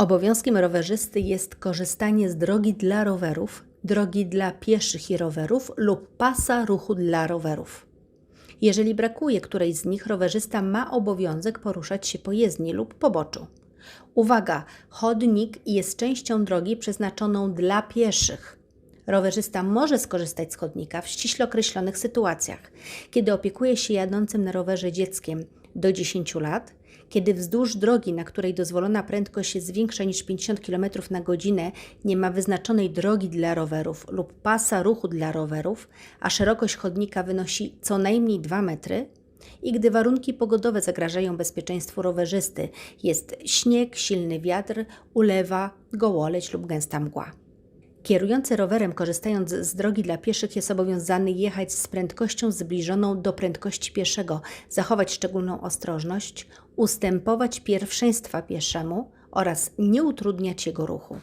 Obowiązkiem rowerzysty jest korzystanie z drogi dla rowerów, drogi dla pieszych i rowerów lub pasa ruchu dla rowerów. Jeżeli brakuje którejś z nich, rowerzysta ma obowiązek poruszać się po jezdni lub poboczu. Uwaga! Chodnik jest częścią drogi przeznaczoną dla pieszych. Rowerzysta może skorzystać z chodnika w ściśle określonych sytuacjach, kiedy opiekuje się jadącym na rowerze dzieckiem do 10 lat, kiedy wzdłuż drogi, na której dozwolona prędkość jest większa niż 50 km na godzinę, nie ma wyznaczonej drogi dla rowerów lub pasa ruchu dla rowerów, a szerokość chodnika wynosi co najmniej 2 metry, i gdy warunki pogodowe zagrażają bezpieczeństwu rowerzysty, jest śnieg, silny wiatr, ulewa, gołoleć lub gęsta mgła. Kierujący rowerem, korzystając z drogi dla pieszych, jest zobowiązany jechać z prędkością zbliżoną do prędkości pieszego, zachować szczególną ostrożność, ustępować pierwszeństwa pieszemu oraz nie utrudniać jego ruchu.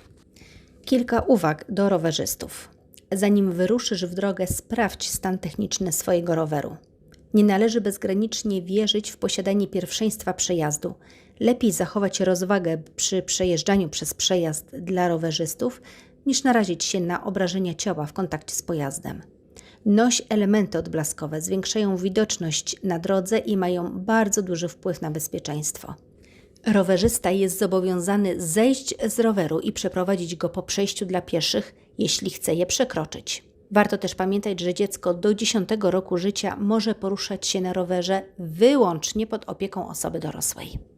Kilka uwag do rowerzystów. Zanim wyruszysz w drogę, sprawdź stan techniczny swojego roweru. Nie należy bezgranicznie wierzyć w posiadanie pierwszeństwa przejazdu. Lepiej zachować rozwagę przy przejeżdżaniu przez przejazd dla rowerzystów, niż narazić się na obrażenia ciała w kontakcie z pojazdem. Noś elementy odblaskowe zwiększają widoczność na drodze i mają bardzo duży wpływ na bezpieczeństwo. Rowerzysta jest zobowiązany zejść z roweru i przeprowadzić go po przejściu dla pieszych, jeśli chce je przekroczyć. Warto też pamiętać, że dziecko do 10 roku życia może poruszać się na rowerze wyłącznie pod opieką osoby dorosłej.